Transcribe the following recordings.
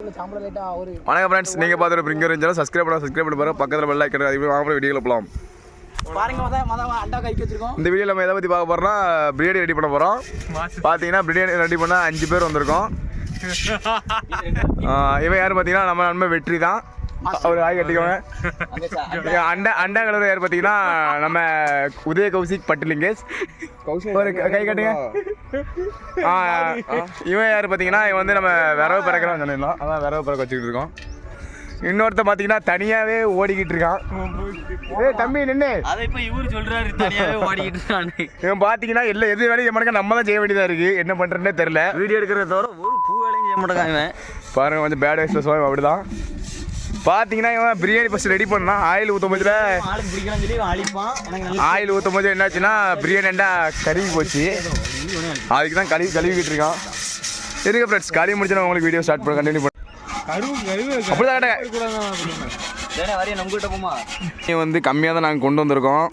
வணக்கம் ஃப்ரெண்ட்ஸ் நீங்கள் பார்த்துட்டு பிரிங்கர் இருந்தாலும் சப்ஸ்கிரைப் பண்ண சப்ஸ்கிரைப் பண்ணி பாருங்க. பக்கத்தில் பெல் ஐக்கன் அதுக்கு வாங்க வீடியோவில் போகலாம் பாருங்க இந்த வீடியோவில் நம்ம எதை பற்றி பார்க்க போகிறோம்னா பிரியாணி ரெடி பண்ண போகிறோம் பார்த்தீங்கன்னா பிரியாணி ரெடி பண்ண அஞ்சு பேர் வந்திருக்கோம். இவன் யார் பார்த்தீங்கன்னா நம்ம நண்பன் வெற்றி தான் அவர் ஆய் கட்டிக்கோங்க. அண்டா அண்டா கலர் யார் பார்த்தீங்கன்னா நம்ம உதய கௌசிக் பட்டுலிங்கேஷ். ஒரு க- கை கட்டுங்க. இவன் யார் பார்த்தீங்கன்னா இவன் வந்து நம்ம விரவு பிறக்கிறோம் சொன்னோம் அதான் விரவு பிறக்க வச்சுக்கிட்டு இருக்கோம். இன்னொருத்த பார்த்தீங்கன்னா தனியாகவே ஓடிக்கிட்டு இருக்கான். ஏய் தம்பி நின்று அதை இப்ப இவரு சொல்றாரு தனியாவே ஓடிக்கிட்டு இருக்கான்னு. இவன் பார்த்தீங்கன்னா எல்லா எது வேலையும் மடக்க நம்ம தான் செய்ய வேண்டியதாக இருக்குது என்ன பண்ணுறேன்னே தெரில வீடியோ எடுக்கிறத தவிர ஒரு பூ வேலையும் செய்ய மாட்டேங்கான் இவன். பாருங்க கொஞ்சம் பேட் வயசில் சோயம் அப்படிதான். பார்த்தீங்கன்னா இவன் பிரியாணி ஃபஸ்ட் ரெடி பண்ணான். ஆயில் ஊற்றும் போதுல ஆயில் ஊற்றும் போது என்னாச்சுன்னா பிரியாணி எண்டா கருகி போச்சு. அதுக்கு தான் கழுவி கழுவிக்கிட்டு இருக்கான். இருங்க ஃப்ரெண்ட்ஸ் கழுவி முடிச்சு நான் உங்களுக்கு வீடியோ ஸ்டார்ட் பண்ண கண்டினியூ பண்ண. அப்படிதான் தண்ணி வந்து கம்மியாக தான் நாங்கள் கொண்டு வந்திருக்கோம்.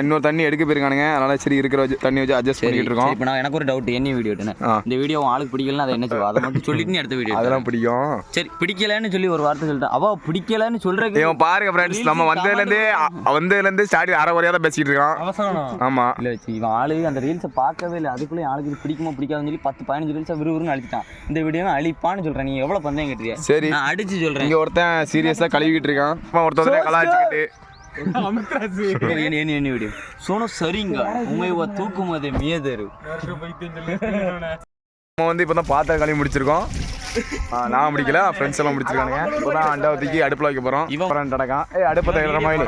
இன்னொரு தண்ணி எடுக்க போயிருக்கானுங்க. அதனால சரி இருக்கிற வச்சு தண்ணி வச்சு அட்ஜஸ்ட் பண்ணிக்கிட்டு இருக்கோம். இப்போ நான் எனக்கு ஒரு டவுட் என்ன வீடியோ. இந்த வீடியோ ஆளுக்கு பிடிக்கலன்னா அதை என்ன செய்வா? அதை மட்டும் சொல்லிட்டு நீ அடுத்த வீடியோ அதெல்லாம் பிடிக்கும். சரி பிடிக்கலன்னு சொல்லி ஒரு வார்த்தை சொல்லிட்டேன். அவ பிடிக்கலன்னு சொல்றதுக்கு இவன் பாருங்க ஃப்ரெண்ட்ஸ் நம்ம வந்ததுலேருந்தே வந்ததுலேருந்து ஸ்டார்டிங் அரை குறையாக தான் பேசிக்கிட்டு இருக்கான். ஆமாம் இல்ல வச்சு இவன் ஆளு அந்த ரீல்ஸை பார்க்கவே இல்லை. அதுக்குள்ளே ஆளுக்கு இது பிடிக்குமா பிடிக்காதுன்னு சொல்லி பத்து பதினஞ்சு ரீல்ஸை விறுவிறுன்னு அழிச்சிட்டான் இந்த வீடியோ அழிப்பான்னு சொல்றேன். நீ எவ்வளவு பந்தயம் கேட்டுறியா சரி. நான் அடிச்சு சொல்றேன். இங்க ஒருத்தன் சீரியஸா கழுவிக்கிட்டு இருக்கான். ஒருத்தன் கலாச்சிக்கிட்டு என்ன என்ன என்ன வீடியோ சோனோ சரிங்க. உண்மை தூக்கும் அது மியதரு. நம்ம வந்து இப்போ தான் பாத்திரம் கழுவி முடிச்சிருக்கோம் நான் முடிக்கல ஃப்ரெண்ட்ஸ் எல்லாம் முடிச்சிருக்கானுங்க. இப்போ தான் அண்டாவை தூக்கி அடுப்பில் வைக்க போகிறோம் இவன் டடக்கான் ஏய் அடுப்பை மாதிரி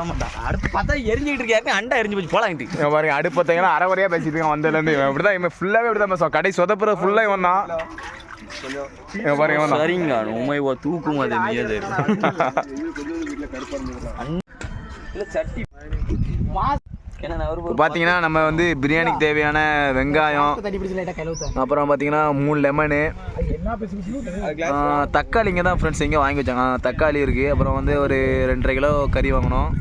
அடுத்து பார்த்தா எரிஞ்சுக்கிட்டு இருக்காரு அண்டா எரிஞ்சு போச்சு. போலாங்கிட்டு இவன் பாருங்க அடுப்பை அரை பேசிட்டு இருக்கான் வந்ததுலேருந்து. இவன் இப்படி தான் இவன் ஃபுல்லாகவே இப்படி தான் பேசுவான். கடை சொதப்புற ஃபுல்லாக இவன் தான். சரிங்க உண்மை தூக்கும் அது மியதரு. இல்ல சட்டி. என்ன நான் ஒரு இப்போ பார்த்தீங்கன்னா நம்ம வந்து பிரியாணிக்கு தேவையான வெங்காயம் அப்புறம் பார்த்தீங்கன்னா மூணு லெமனு தக்காளி இங்கே தான் ஃப்ரெண்ட்ஸ் எங்கே வாங்கி வச்சாங்க. தக்காளி இருக்குது அப்புறம் வந்து ஒரு ரெண்டரை கிலோ கறி வாங்கினோம்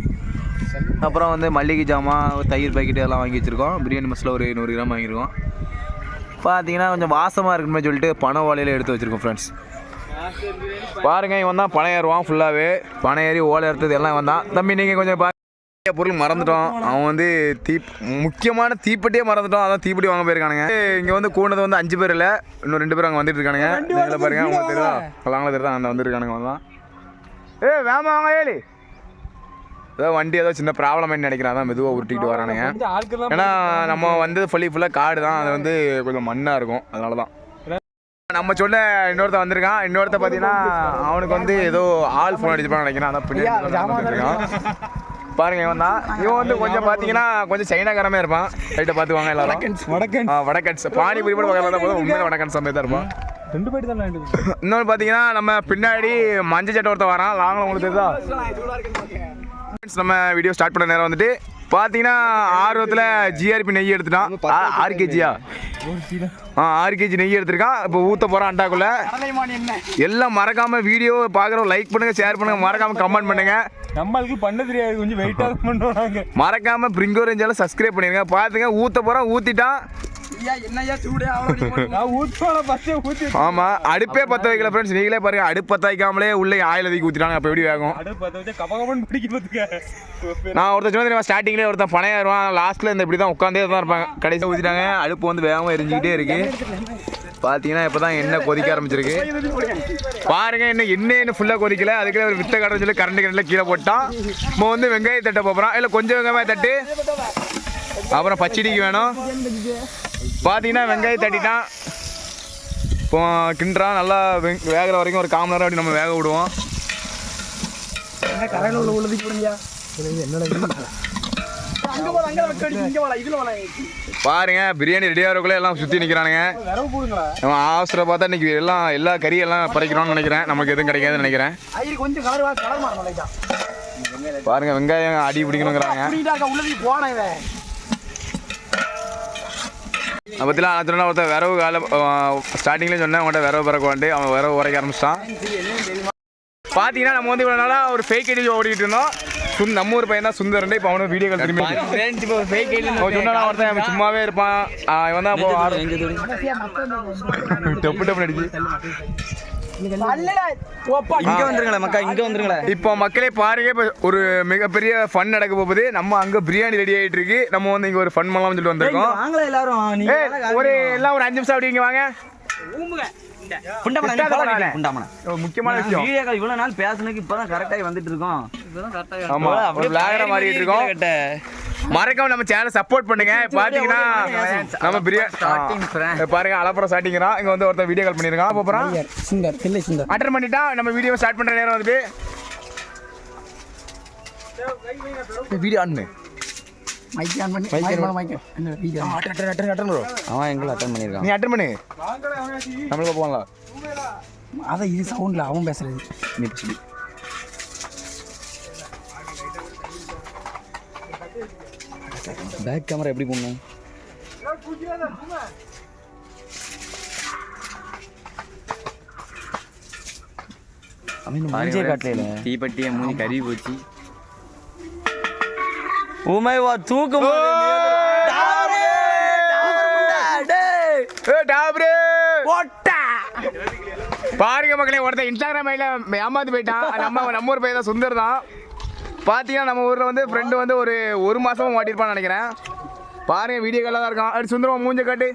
அப்புறம் வந்து மல்லிகை ஜாமான் தயிர் பாக்கெட் எல்லாம் வாங்கி வச்சுருக்கோம். பிரியாணி மசாலா ஒரு நூறு கிராம் வாங்கியிருக்கோம். பார்த்தீங்கன்னா கொஞ்சம் வாசமாக இருக்குமே சொல்லிட்டு பனை ஓலையில் எடுத்து வச்சுருக்கோம் ஃப்ரெண்ட்ஸ் பாருங்க இவன் தான் பனை ஏறுவான் ஃபுல்லாகவே பனை ஏறி ஓலை எடுத்தது எல்லாம் இவன் தான். தம்பி நீங்கள் கொஞ்சம் பா பொருள் மறந்துட்டோம். அவன் வந்து தீ முக்கியமான தீப்பெட்டியே மறந்துட்டோம். அதான் தீப்பெட்டி வாங்க போயிருக்கானுங்க. இங்கே வந்து கூண்டது வந்து அஞ்சு பேர் இல்லை இன்னும் ரெண்டு பேர் அங்கே வந்துட்டு இருக்கானுங்க. நீங்களே பாருங்க உங்களுக்கு தெரியுதா அவங்கள தெரியுதா அந்த வந்துருக்கானுங்க தான். ஏ வேமா வாங்க ஏலி. ஏதோ வண்டி ஏதோ சின்ன ப்ராப்ளம் நினைக்கிறேன். அதான் மெதுவாக உருட்டிக்கிட்டு வரானுங்க. ஏன்னா நம்ம வந்து ஃபுல்லி ஃபுல்லாக காடு தான். அது வந்து கொஞ்சம் மண்ணாக இருக்கும். அதனால தான் நம்ம சொன்ன இன்னொருத்த வந்திருக்கான் இன்னொருத்த பார்த்தீங்கன்னா அவனுக்கு வந்து ஏதோ ஆள் ஃபோன் அடிச்சுப்பான்னு நினைக்கிறேன் அதான் பின்னாடி பாருங்க இவன் தான் இவன் வந்து கொஞ்சம் பார்த்தீங்கன்னா கொஞ்சம் சைனாக்காரமே இருப்பான் ரைட்டை பார்த்துவாங்க எல்லாரும் வடக்கன்ஸ் வடக்கன்ஸ் பானிபூரி கூட பக்கத்தில் போதும் உண்மையில வடக்கன்ஸ் சமையல் தான் இருப்பான் ரெண்டு பேர் தான் இன்னொன்று பார்த்தீங்கன்னா நம்ம பின்னாடி மஞ்சள் சட்டை ஒருத்தன் வரான் லாங்கில் உங்களுக்கு தெரியுதா நம்ம வீடியோ ஸ்டார்ட் பண்ண நேரம் வந்துட்டு பார்த்தீங்கன்னா ஆர்வத்தில் ஜிஆர்பி நெய் எடுத்துட்டான். ஆறு கேஜியா ஆ ஆறு கேஜி நெய் எடுத்திருக்கான். இப்போ ஊற்ற போகிறான் அண்டாக்குள்ள. என்ன எல்லாம் மறக்காம வீடியோ பார்க்குறோம் லைக் பண்ணுங்க ஷேர் பண்ணுங்க. மறக்காம கமெண்ட் பண்ணுங்க. நம்மளுக்கு பண்ண தெரியாது. கொஞ்சம் வெயிட்டா பண்ணுவாங்க. மறக்காம பிரிங்கோ ரேஞ்சால சப்ஸ்கிரைப் பண்ணிருங்க. பாத்துங்க ஊத்த போறோம் ஊத்திட்டான். ஆமா அடுப்பே பத்த வைக்கல ஃப்ரெண்ட்ஸ் நீங்களே பாருங்க அடுப்பு பத்த வைக்காமலே உள்ளே ஆயில் அதிக ஊத்திட்டாங்க அப்ப எப்படி வேகும்? நான் ஒருத்தர் சொன்ன ஸ்டார்டிங்லேயே ஒருத்தன் பணையாயிருவான் லாஸ்ட்ல இந்த இப்படி தான் உட்காந்தே தான் இருப்பாங்க. கடைசியாக ஊத்திட்டாங்க. அடுப்பு வந்து வேகமாக எரிஞ்சுக்கிட்டே இருக்கு. பார்த்தீங்கன்னா இப்போ தான் எண்ணெய் கொதிக்க ஆரம்பிச்சிருக்கு. பாருங்க இன்னும் எண்ணெய் ஃபுல்லாக கொதிக்கல. அதுக்குள்ளே ஒரு வித்த கடை சொல்லி கரண்ட் கரண்டில் கீழே போட்டான். இப்போ வந்து வெங்காயம் தட்ட போகிறான் இல்லை கொஞ்சம் வெங்காயம் தட்டு. அப்புறம் பச்சடிக்கு வேணும். பார்த்தீங்கன்னா வெங்காயம் தட்டிட்டான். இப்போ கிண்டுறான். நல்லா வெங் வேகிற வரைக்கும் ஒரு காமன் நேரம் அப்படி நம்ம வேக விடுவோம். என்ன கரையில உள்ள உள்ளதுக்கு பாருங்க பிரியாணி ரெடி ஆகிறக்குள்ளே எல்லாம் சுற்றி நிற்கிறானுங்க நம்ம பார்த்தா இன்னைக்கு எல்லாம் எல்லா கறியெல்லாம் பறிக்கணும்னு நினைக்கிறேன். நமக்கு எதுவும் கிடைக்காதுன்னு நினைக்கிறேன். பாருங்க வெங்காயம் அடி பிடிக்கணுங்கிறாங்க. அதை பற்றிலாம் நான் சொன்னா ஒருத்தன் விரவு கால ஸ்டார்டிங்லேயே சொன்னேன். அவன்கிட்ட விரவு பிறக்க வந்து அவன் விரவு உரைக்க ஆரம்பிச்சிட்டான். பார்த்தீங்கன்னா நம்ம வந்து இவ்வளோ நாளாக ஒரு ஃபேக் ஐடி ஓடிட்டு இருந்தோம். சுந் நம்ம ஊர் பையன் தான் சுந்தரன் இப்போ அவனும் வீடியோ கால் திரும்பி அவன் சொன்னா ஒருத்தன் அவன் சும்மாவே இருப்பான். இவன் தான் டப்பு டப்பு ஓப்பா இங்க வந்துருங்களே மக்கா இங்க வந்துருங்களே இப்போ மக்களே பாருங்க இப்போ ஒரு மிகப்பெரிய ஃபன் நடக்க போகுது. நம்ம அங்க பிரியாணி ரெடி ஆயிட்டு இருக்கு. நம்ம வந்து இங்க ஒரு ஃபன் பண்ணலாம்னு சொல்லிட்டு வந்திருக்கோம். வாங்களே எல்லாரும். ஒரு எல்லாம் ஒரு அஞ்சு நிமிஷம் அப்படி இங்க வாங்க. முக்கியமான விஷயம். இவ்வளவு நாள் பேசுனதுக்கு இப்பதான் கரெக்டாகி வந்துட்டு இருக்கோம். ஆமா ஒரு விளாகர மாறிட்டு இருக்கோம். மறக்காம நம்ம சேனலை சப்போர்ட் பண்ணுங்க. பாத்தீங்கன்னா நம்ம பிரியாணி பாருங்க அலப்புறம் ஸ்டார்டிங்கிறோம் இங்க வந்து ஒருத்தர் வீடியோ கால் பண்ணிருக்கான். அப்புறம்? சுந்தர் அட்டன் பண்ணிட்டா நம்ம வீடியோ ஸ்டார்ட் பண்ற நேரம் வந்துட்டு. வீடியோ ஆன் மைக் ஆன் பண்ணி. மைக் ஆன் மைக் என்ன video attend attend attend bro அவன் எங்களை அட்டன் பண்ணிருக்கான். நீ அட்டன் பண்ணு. நம்மளுக்கு போகலாம் அதான் இது சவுண்ட்ல அவன் பேசுறது. நீ பேக் கேமரா எப்படி காட்டல தீப்பெட்டியை மூஞ்சி கறி போச்சு. உமை வா தூக்கு ஏ டாப்ரே ஓட்டா. பாருங்க மக்களே ஒருத்தன் இன்ஸ்டாகிராம் ஏமாந்து போயிட்டான். நம்ம நம்ம ஊர் பையன் சுந்தர் தான். பார்த்தீங்கன்னா நம்ம ஊரில் வந்து ஃப்ரெண்டு வந்து ஒரு ஒரு மாதமாக மாட்டிருப்பான்னு நினைக்கிறேன். பாருங்க வீடியோ காலில் தான் இருக்கான். அப்படி சுந்தரம் மூஞ்ச காட்டு.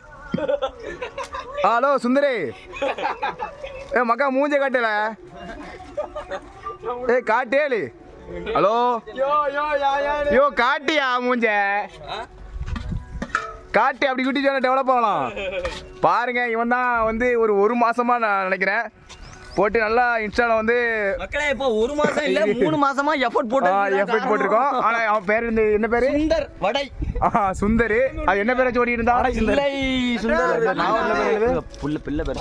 ஹலோ சுந்தரே. ஏ மக்கா மூஞ்ச காட்டல. ஏ காட்டேலு ஹலோ. யோ காட்டியா மூஞ்ச? காட்டி அப்படி குட்டி சொன்ன டெவலப் ஆகலாம். பாருங்க இவன் தான் வந்து ஒரு ஒரு மாசமா நான் நினைக்கிறேன். போட்டு நல்லா இன்ஸ்டால வந்து மக்களே இப்போ ஒரு மாசம் இல்ல மூணு மாசமா எஃபோர்ட் போட்டு எஃபெக்ட் போட்டிருக்கோம். ஆனா அவன் பேர் இந்த என்ன பேரு? சுந்தர் வடை. ஆஹா, சுந்தரு. அது என்ன பேரை ஓடி இருந்தா இல்லை சுந்தர். என்னது? புள்ள பிள்ளை பேர்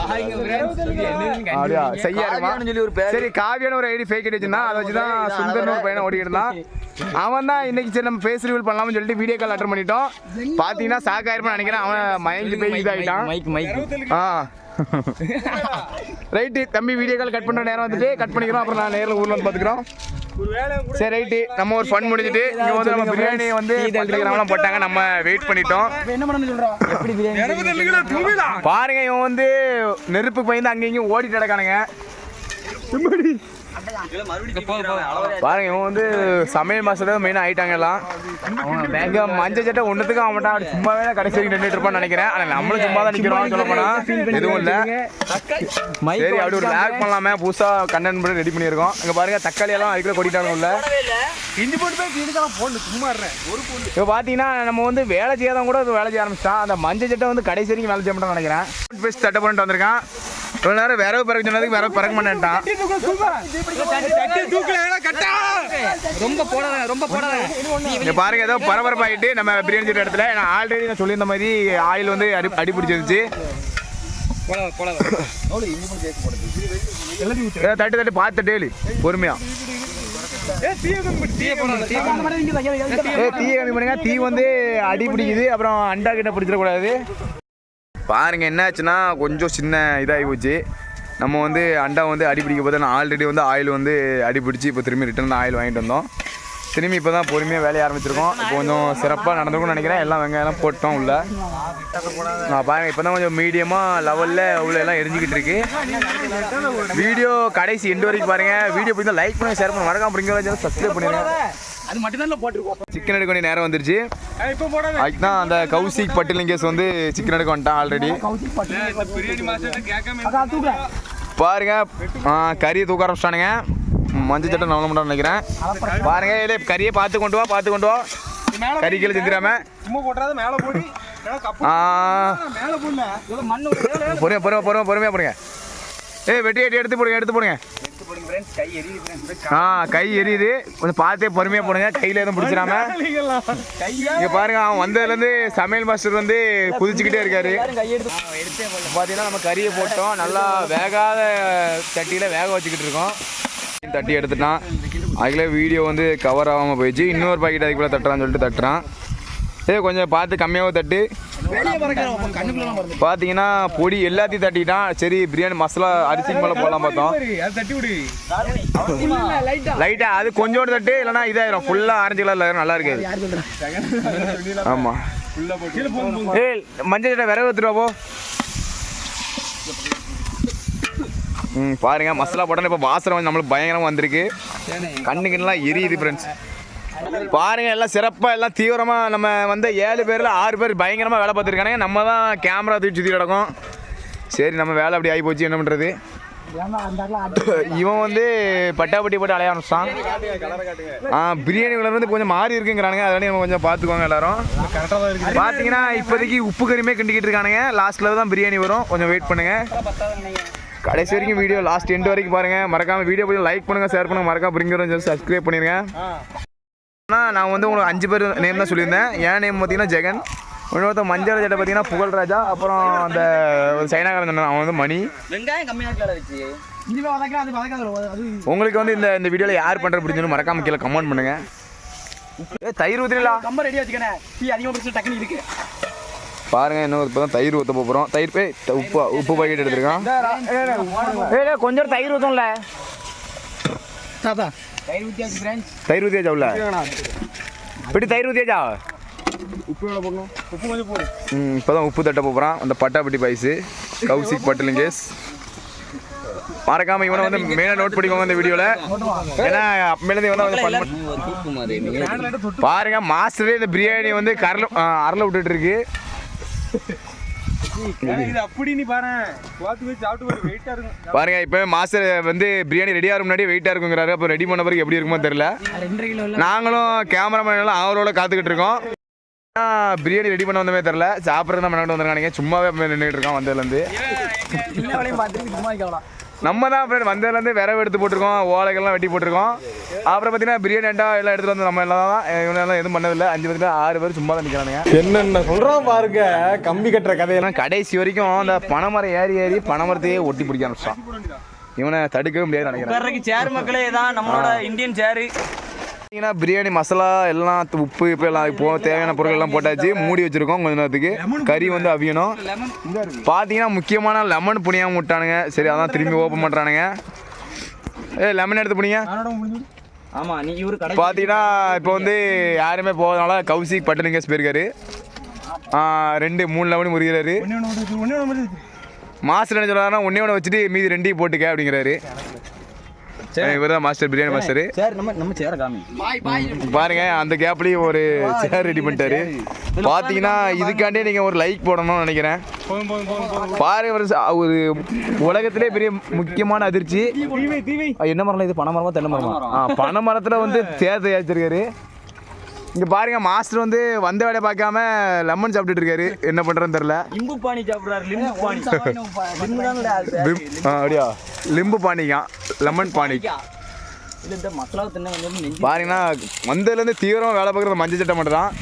அப்படியா? செய்யா காவியான்னு சொல்லி ஒரு பேரு. சரி காவியான ஒரு ஐடி ஃபேக் வச்சிருந்தான் அதை வச்சு தான் சுந்தர்னு ஒரு பையனை ஓடி இருந்தான் அவன் தான் இன்னைக்கு சரி நம்ம ஃபேஸ் ரிவீல் பண்ணலாம்னு சொல்லிட்டு வீடியோ கால் அட்டன் பண்ணிட்டோம். பார்த்தீங்கன்னா சாக்காயிருப்பான்னு நினைக்கிறேன். அவன் மயங்கி போய் இதாகிட்டான். மைக் மைக் ஆ. ரைட்டு தம்பி வீடியோ கால் கட் பண்ணுற நேரம் வந்துட்டு. கட் பண்ணிக்கிறோம். அப்புறம் நான் நேரில் ஊரில் வந்து பார்த்துக்கிறோம். சரி ரைட்டு நம்ம ஒரு ஃபன் முடிஞ்சிட்டு இங்கே வந்து நம்ம பிரியாணி வந்து கிராம்லாம் போட்டாங்க. நம்ம வெயிட் பண்ணிட்டோம். என்ன பண்ணணும் சொல்றா? எப்படி பிரியாணி பாருங்க இவன் வந்து நெருப்பு பயந்து அங்கேயும் இங்கேயும் ஓடிட்டு கிடக்கானுங்க. பாருங்க இவன் வந்து சமையல் மாஸ்டர் மெயினாக ஆயிட்டாங்க எல்லாம். இங்க மஞ்சள் சட்டை ஒன்றுத்துக்கும் அவன் மட்டும் அப்படி சும்மாவே கடைசி வரைக்கும் நின்றுட்டு இருப்பான்னு நினைக்கிறேன். ஆனால் நம்மளும் சும்மா தான் நிற்கிறோம் சொல்ல போனா எதுவும் இல்லை. சரி அப்படி ஒரு லேக் பண்ணலாமே. புதுசாக கண்டென்ட் பண்ணி ரெடி பண்ணியிருக்கோம். இங்கே பாருங்க தக்காளி எல்லாம் அதுக்குள்ள கொட்டிட்டாங்க உள்ள. இஞ்சி போட்டு போய் இதுக்கெல்லாம் போடணும் சும்மா ஒரு பொண்ணு இப்போ பார்த்தீங்கன்னா நம்ம வந்து வேலை செய்யாதவங்க கூட வேலை செய்ய ஆரம்பிச்சிட்டான். அந்த மஞ்சள் சட்டை வந்து கடைசி வரைக்கும் வேலை செய்ய மாட்டான்னு நினைக்கிறேன். சட்டை பண்ணிட்டு வந்திருக்கான். இவ்வளோ நேரம் விரவு பிறகு சொன்னதுக்கு விரவு பிறக்க மாட்டேன்ட்டான் ரொம்ப போடாத ரொம்ப போடாத. இங்க பாருங்க ஏதோ பரபரப்பாயிட்டு நம்ம பிரியாணி செய்யற இடத்துல நான் ஆல்ரெடி நான் சொல்லியிருந்த மாதிரி ஆயில் வந்து அடி அடி பிடிச்சிருந்துச்சு. தட்டு தட்டு பார்த்து டேலி பொறுமையா. ஏ தீ கம்மி பண்ணுங்க. தீ வந்து அடி பிடிக்குது அப்புறம் அண்டா கிட்ட பிடிச்சிடக்கூடாது. பாருங்கள் என்னாச்சுன்னா கொஞ்சம் சின்ன இதாகி போச்சு. நம்ம வந்து அண்டா வந்து அடி பிடிக்க நான் ஆல்ரெடி வந்து ஆயில் வந்து அடி பிடிச்சி இப்போ திரும்பி ரிட்டர்ன் ஆயில் வாங்கிட்டு வந்தோம். திரும்பி இப்போ தான் பொறுமையாக வேலைய ஆரம்பிச்சிருக்கோம். இப்போ கொஞ்சம் சிறப்பாக நடந்திருக்கும்னு நினைக்கிறேன். எல்லாம் வெங்காயம் போட்டோம் உள்ள. நான் பாருங்க இப்போ தான் கொஞ்சம் மீடியமாக லெவலில் உள்ள எல்லாம் எரிஞ்சிக்கிட்டு இருக்கு. வீடியோ கடைசி எண்டு வரைக்கும் பாருங்க. வீடியோ பிடிச்சா லைக் பண்ணி ஷேர் பண்ணி மறக்காம அப்படிங்கிற சப்ஸ்கிரைப் பண்ணிடுங்க. அது மட்டும் தான் போட்டுருக்கோம். சிக்கன் எடுக்க வேண்டிய நேரம் வந்துருச்சு. இப்போ போடாத. அதுக்கு தான் அந்த கௌசிக் பட்டிலிங்கேஸ் வந்து சிக்கன் எடுக்க வந்துட்டான் ஆல்ரெடி பாருங்க கறியை தூக்க ஆரம்பிச்சிட்டானுங்க. மஞ்சள் சட்டை நல்ல மட்டும் நினைக்கிறேன். பாருங்க இல்லை கறியை பார்த்து கொண்டு வா பார்த்து கொண்டு வா. கறி கீழே செஞ்சிடாம. பொறுமையா பொறுமையா பொறுமையா பொறுமையா போடுங்க. ஏய் வெட்டி வெட்டி எடுத்து போடுங்க எடுத்து போடுங்க. ஆ கை எரியுது. கொஞ்சம் பார்த்தே பொறுமையா போடுங்க. கையில எதுவும் பிடிச்சிடாம. இங்க பாருங்க அவன் வந்ததுலேருந்து சமையல் மாஸ்டர் வந்து குதிச்சுக்கிட்டே இருக்காரு. பார்த்தீங்கன்னா நம்ம கறியை போட்டோம். நல்லா வேகாத சட்டியில் வேக வச்சுக்கிட்டு இருக்கோம். தட்டி எடுத்துட்டான். அதுக்குள்ளே வீடியோ வந்து கவர் ஆகாமல் போயிடுச்சு. இன்னொரு பாக்கெட் அதுக்குள்ளே தட்டுறான்னு சொல்லிட்டு தட்டுறான். ஏ கொஞ்சம் பார்த்து கம்மியாகவும் தட்டு. பார்த்தீங்கன்னா பொடி எல்லாத்தையும் தட்டிட்டான். சரி பிரியாணி மசாலா அரிசி மேலே போடலாம் பார்த்தோம். அது தட்டி விடு லைட்டா லைட்டாக அது கொஞ்சோண்டு தட்டு இல்லைன்னா இதாயிரும். ஃபுல்லாக ஆரஞ்சு கலரில் நல்லா இருக்காது. ஆமாம் ஏய் மஞ்சள் விறகு எடுத்துட்டு வா போ. ம் பாருங்க மசாலா போட்டோன்னு இப்போ வாசனை வந்து நம்மளுக்கு பயங்கரமாக வந்திருக்கு. கண்ணுக்குலாம் எரியுது ஃப்ரெண்ட்ஸ் பாருங்க எல்லாம் சிறப்பாக எல்லாம் தீவிரமாக நம்ம வந்து ஏழு பேரில் ஆறு பேர் பயங்கரமாக வேலை பார்த்துருக்கானுங்க. நம்ம தான் கேமரா தூக்கி சுற்றி கிடக்கும். சரி நம்ம வேலை அப்படி ஆகி போச்சு என்ன பண்ணுறது இவன் வந்து பட்டாப்பட்டி போட்டு அலைய ஆரம்பிச்சிட்டான். ஆ பிரியாணி விலை வந்து கொஞ்சம் மாறி இருக்குங்கிறானுங்க. அதனால நம்ம கொஞ்சம் பார்த்துக்கோங்க எல்லாரும். பார்த்தீங்கன்னா இப்போதைக்கு உப்பு கறியுமே கிண்டிக்கிட்டு இருக்கானுங்க. லாஸ்ட்டில் தான் பிரியாணி வரும். கொஞ்சம் வெயிட் பண்ணுங்க. கடைசி வரைக்கும் வீடியோ லாஸ்ட் எண்ட் வரைக்கும் பாருங்க. மறக்காம வீடியோ போய் லைக் பண்ணுங்க ஷேர் பண்ணுங்க. மறக்காம பிரிங்கரும் சொல்லி சப்ஸ்கிரைப் பண்ணிருங்க. ஆனா, நான் வந்து உங்களுக்கு அஞ்சு பேர் நேம் தான் சொல்லியிருந்தேன். என் நேம் பார்த்தீங்கன்னா ஜெகன். இன்னொருத்த மஞ்சள் சட்டை பார்த்தீங்கன்னா புகழ்ராஜா அப்புறம் அந்த சொன்னான் அவன் வந்து மணி. உங்களுக்கு வந்து இந்த இந்த வீடியோவில் யார் பண்ணுற பிடிச்சுன்னு மறக்காம கீழே கமெண்ட் பண்ணுங்க. தயிர் ஊற்றுலாம் கம்ப ரெடியாக வச்சுக்கணே டீ அதிகமாக பிடிச்சி டக்குனு இருக்கு. பாருங்க இன்னும் இப்போ தான் தயிர் ஊற்ற போகிறோம் தயிர் போய் உப்பு உப்பு பாக்கெட் எடுத்துருக்கான். ஏ கொஞ்சம் தயிர் ஊற்றும்ல தாத்தா. தயிர் ஊற்றியாச்சு ஃப்ரெண்ட்ஸ் தயிர் ஊற்றியாச்சா உள்ள இப்படி தயிர் ஊற்றியாச்சா உப்பு எவ்வளோ போடணும். உப்பு கொஞ்சம் போடு. ம் இப்போ தான் உப்பு தட்ட போகிறான் அந்த பட்டாப்பட்டி பாய்ஸு கௌசிக் பட்டலுங்கேஸ் மறக்காம இவனை வந்து மெயினாக நோட் பண்ணிக்கோங்க இந்த வீடியோவில் ஏன்னா அப்பமேலேருந்து இவன் வந்து பாருங்க மாஸ்டரே இந்த பிரியாணி வந்து கரல அரல விட்டுட்டு இருக்கு. பாருங்க இப்போ மாஸ்டர் வந்து பிரியாணி ரெடியாக இருக்கும் முன்னாடி வெயிட்டாக இருக்குங்கிறாரு. அப்போ ரெடி பண்ண பிறகு எப்படி இருக்குமோ தெரியல. நாங்களும் கேமராமேன் எல்லாம் அவரோட காத்துக்கிட்டு இருக்கோம். பிரியாணி ரெடி பண்ண வந்தமே தெரில சாப்பிட்றது தான் பண்ணிட்டு வந்திருக்கானுங்க? சும்மாவே நின்றுட்டு இருக்கான் வந்ததுலேருந்து நம்ம தான் ஃப்ரெண்ட் வந்ததுலேருந்து விரவு எடுத்து போட்டிருக்கோம் ஓலைகள்லாம் வெட்டி போட்டிருக்கோம். அப்புறம் பார்த்தீங்கன்னா பிரியாணி அண்டா எல்லாம் எடுத்துகிட்டு வந்து நம்ம எல்லாம் தான் இவனெல்லாம் எதுவும் பண்ணதில்லை. அஞ்சு பேருக்கு ஆறு பேர் சும்மா தான் நிற்கிறானுங்க என்னென்ன சொல்கிறான் பாருங்க. கம்பி கட்டுற கதையெல்லாம் கடைசி வரைக்கும் அந்த பனைமரம் ஏறி ஏறி பனைமரத்தையே ஒட்டி பிடிக்க ஆரம்பிச்சிட்டான். இவனை தடுக்கவே முடியாது நினைக்கிறேன். சேர் மக்களே தான் நம்மளோட இந்தியன் சேரு பார்த்தீங்கன்னா பிரியாணி மசாலா எல்லாம் உப்பு இப்போ எல்லாம் இப்போ தேவையான பொருட்கள் எல்லாம் போட்டாச்சு. மூடி வச்சிருக்கோம் கொஞ்ச நேரத்துக்கு. கறி வந்து அவியணும். பார்த்தீங்கன்னா முக்கியமான லெமன் புனியாம விட்டானுங்க. சரி அதான் திரும்பி ஓப்பன் பண்ணுறானுங்க ஏ லெமன் எடுத்து புனிங்க ஆமா நீ இவரு கடை பார்த்தீங்கன்னா இப்போ வந்து யாருமே போகாதனால கௌசிக் பட்டலிங்கஸ் போயிருக்காரு. ஆ, ரெண்டு மூணு லெமன் முறிகிறாரு மாஸ்டர் என்ன சொல்றாருன்னா ஒன்னே ஒன்று வச்சுட்டு மீதி ரெண்டையும் போட்டுக்க அப்படிங்கிறாரு. இவர் தான் மாஸ்டர் பிரியாணி மாஸ்டர் சேர் நம்ம நம்ம சேர காமி. பாருங்க அந்த கேப்லயும் ஒரு சேர் ரெடி பண்ணிட்டாரு பாத்தீங்கன்னா இதுக்காண்டே நீங்க ஒரு லைக் போடணும்னு நினைக்கிறேன். பாருங்க ஒரு உலகத்திலே பெரிய முக்கியமான அதிர்ச்சி. தீவை தீவை ஆ, என்ன மரம் இது? பனை மரமா தென்னை மரமா? பனை மரத்துல வந்து தேர் தயாரிச்சிருக்காரு இங்க பாருங்க மாஸ்டர் வந்து வந்த வேலையை பார்க்காம லெமன் சாப்பிட்டுட்டு இருக்காரு. என்ன பண்றதுன்னு தெரியல. லிம்பு பானி சாப்பிடுறாரு அப்படியா? லிம்பு பானிக்கா? லெமன் நெஞ்சு பாருங்கன்னா வந்ததுலேருந்து தீவிரமாக வேலை பார்க்குறது மஞ்சள் சட்டை மட்டும் தான்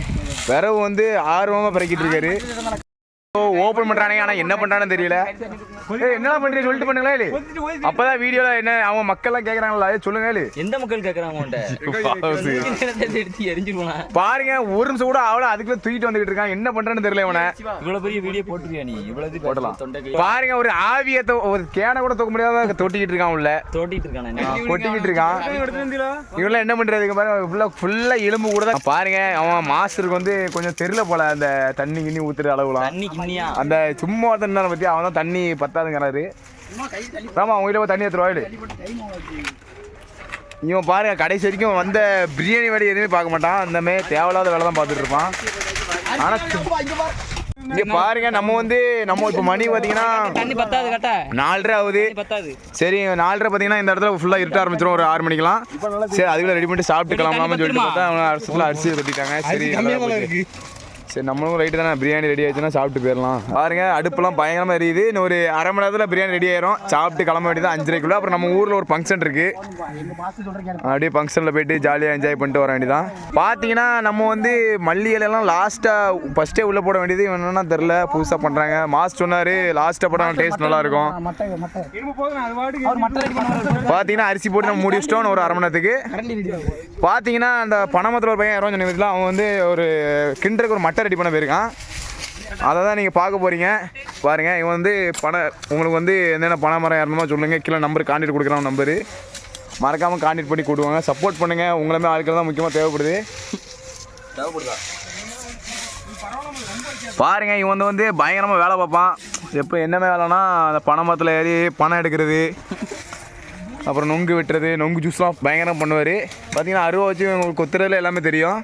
விரவு வந்து ஆர்வமாக பிறக்கிட்டு இருக்காரு. ஓப்பன் பண்ணுறானே ஆனால் என்ன பண்ணுறான்னு தெரியல. என்னடா பண்ணுறீங்க சொல்லிட்டு பண்ணுங்களா இல்லை அப்போதான் வீடியோவில் என்ன அவங்க சொல்லுங்க இல்லை எந்த மக்கள் கேக்குறாங்க உன்ட்ட எடுத்து எரிஞ்சிருவான்? பாருங்க ஒரு நிமிஷம் கூட அவ்வளோ அதுக்குள்ள தூக்கிட்டு வந்துகிட்டு இருக்கான். என்ன பண்றேன்னு தெரியல இவனை. இவ்வளவு பெரிய வீடியோ போட்டுருவியா நீ? இவ்வளவு போடலாம். தொண்டை பாருங்க ஒரு ஆவியை தொ- ஒரு கேனை கூட தூக்க முடியாத தொட்டிக்கிட்டு இருக்கான் உள்ள. தோட்டிட்டு இருக்கானே கொட்டிக்கிட்டு இருக்கான். எடுத்து வந்தீங்களா இவெல்லாம் என்ன பண்றதுக்கு பாருங்க ஃபுல்லா ஃபுல்லா எலும்பு கூட தான். பாருங்க அவன் மாஸ்டருக்கு வந்து கொஞ்சம் தெரியல போல அந்த தண்ணி கிண்ணி ஊத்துற அளவுலாம். அந்த சும்மா தண்ணி பத்தி அவன் தான் தண்ணி பத்தாதுங்கிறாரு. ஆமா அவங்க கிட்ட போய் தண்ணி எடுத்துருவாரு இவன் பாருங்க கடைசி வரைக்கும் வந்த பிரியாணி வேலை எதுவுமே பார்க்க மாட்டான். அந்த மாதிரி தேவையில்லாத வேலை தான் பார்த்துட்டு இருப்பான். ஆனா இங்க பாருங்க நம்ம வந்து நம்ம இப்போ மணி பார்த்தீங்கன்னா தண்ணி பத்தாது கட்ட நாலரை ஆகுது. பத்தாது. சரி நாலரை பார்த்தீங்கன்னா இந்த இடத்துல ஃபுல்லாக இருட்ட ஆரம்பிச்சிடும் ஒரு ஆறு மணிக்கெல்லாம். சரி அதுக்குள்ள ரெடி பண்ணிட்டு சாப்பிட்டு கிளம்பலாம்னு சொல்லிட்டு பார்த்தா அவங்க அரிசி அரிசி கட்டிட்டாங்க. சரி. சரி நம்மளும் ரைட்டு தானே? பிரியாணி ரெடி ஆயிடுச்சுன்னா சாப்பிட்டு போயிடலாம். பாருங்க அடுப்புலாம் பயங்கரமாக எரியுது. இன்னும் ஒரு அரை மணி நேரத்தில் பிரியாணி ரெடி ஆயிரும். சாப்பிட்டு கிளம்ப வேண்டியது அஞ்சரைக்குள்ள. அப்புறம் நம்ம ஊரில் ஒரு ஃபங்க்ஷன் இருக்கு. அப்படியே ஃபங்க்ஷனில் போயிட்டு ஜாலியாக என்ஜாய் பண்ணிட்டு வர வேண்டியதான் பார்த்தீங்கன்னா நம்ம வந்து மல்லி இலையெல்லாம் லாஸ்ட்டாக ஃபஸ்ட்டே உள்ளே போட வேண்டியது. என்னன்னா தெரில புதுசாக பண்ணுறாங்க மாஸ்ட் சொன்னார் லாஸ்ட்டாக போட டேஸ்ட் நல்லா இருக்கும். பார்த்தீங்கன்னா அரிசி போட்டு நம்ம முடிச்சிட்டோம் ஒரு அரை மணி நேரத்துக்கு. பார்த்தீங்கன்னா அந்த பணமத்தில் ஒரு பையன் இறந்து சொன்ன அவன் வந்து ஒரு கிண்டருக்கு ஒரு மட்டை ரெடி பண்ண போயிருக்கான். அதை தான் நீங்கள் பார்க்க போகிறீங்க பாருங்கள் இவன் வந்து பணம் உங்களுக்கு வந்து என்னென்ன பண மரம் ஏறணுமோ சொல்லுங்கள் கீழே நம்பர் கான்டாக்ட் கொடுக்குறான் நம்பரு மறக்காமல் கான்டாக்ட் பண்ணி கொடுவாங்க சப்போர்ட் பண்ணுங்கள் உங்களுமே ஆட்கள் தான் முக்கியமாக தேவைப்படுது. பாருங்க இவன் வந்து வந்து பயங்கரமாக வேலை பார்ப்பான். எப்போ என்னமே வேலைன்னா அந்த பனை மரத்தில் ஏறி பணம் எடுக்கிறது. அப்புறம் நொங்கு வெட்டுறது நொங்கு ஜூஸ்லாம் பயங்கரம் பண்ணுவார். பார்த்தீங்கன்னா அருவா வச்சு உங்களுக்கு கொத்துறதுல எல்லாமே தெரியும்.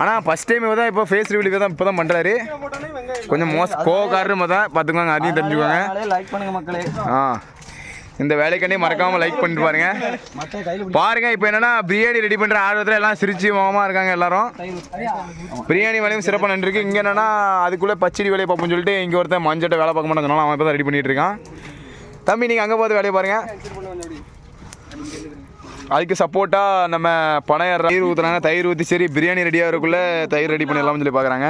ஆனால் ஃபஸ்ட் டைம் தான் இப்போ ஃபேஸ் ரிவீல் தான் இப்போ தான் பண்ணுறாரு கொஞ்சம் மோச கோவக்காரரு தான் பார்த்துக்கோங்க அதையும் தெரிஞ்சுக்கோங்க. லைக் பண்ணுங்க மக்களே. ஆ இந்த வேலைக்காண்டி மறக்காமல் லைக் பண்ணிட்டு பாருங்க. பாருங்க இப்போ என்னன்னா பிரியாணி ரெடி பண்ணுற ஆர்வத்தில் எல்லாம் சிரிச்சு முகமாக இருக்காங்க எல்லாரும். பிரியாணி வேலையும் சிறப்பாக நின்றுருக்கு. இங்கே என்னன்னா அதுக்குள்ளே பச்சடி வேலையை பார்ப்போம்னு சொல்லிட்டு இங்கே ஒருத்தன் மஞ்சட்டை வேலை பார்க்க மாட்டேங்கிறனால அவன் இப்போ தான் ரெடி பண்ணிட்டு இருக்கான். தம்பி நீங்கள் அங்கே பார்த்து வேலையை பாருங்க. அதுக்கு சப்போர்ட்டாக நம்ம பனைய தயிர் ஊற்றுறாங்க தயிர் ஊற்றி சரி பிரியாணி ரெடி ஆகிறதுக்குள்ளே தயிர் ரெடி பண்ணிடலாம்னு சொல்லி பார்க்குறாங்க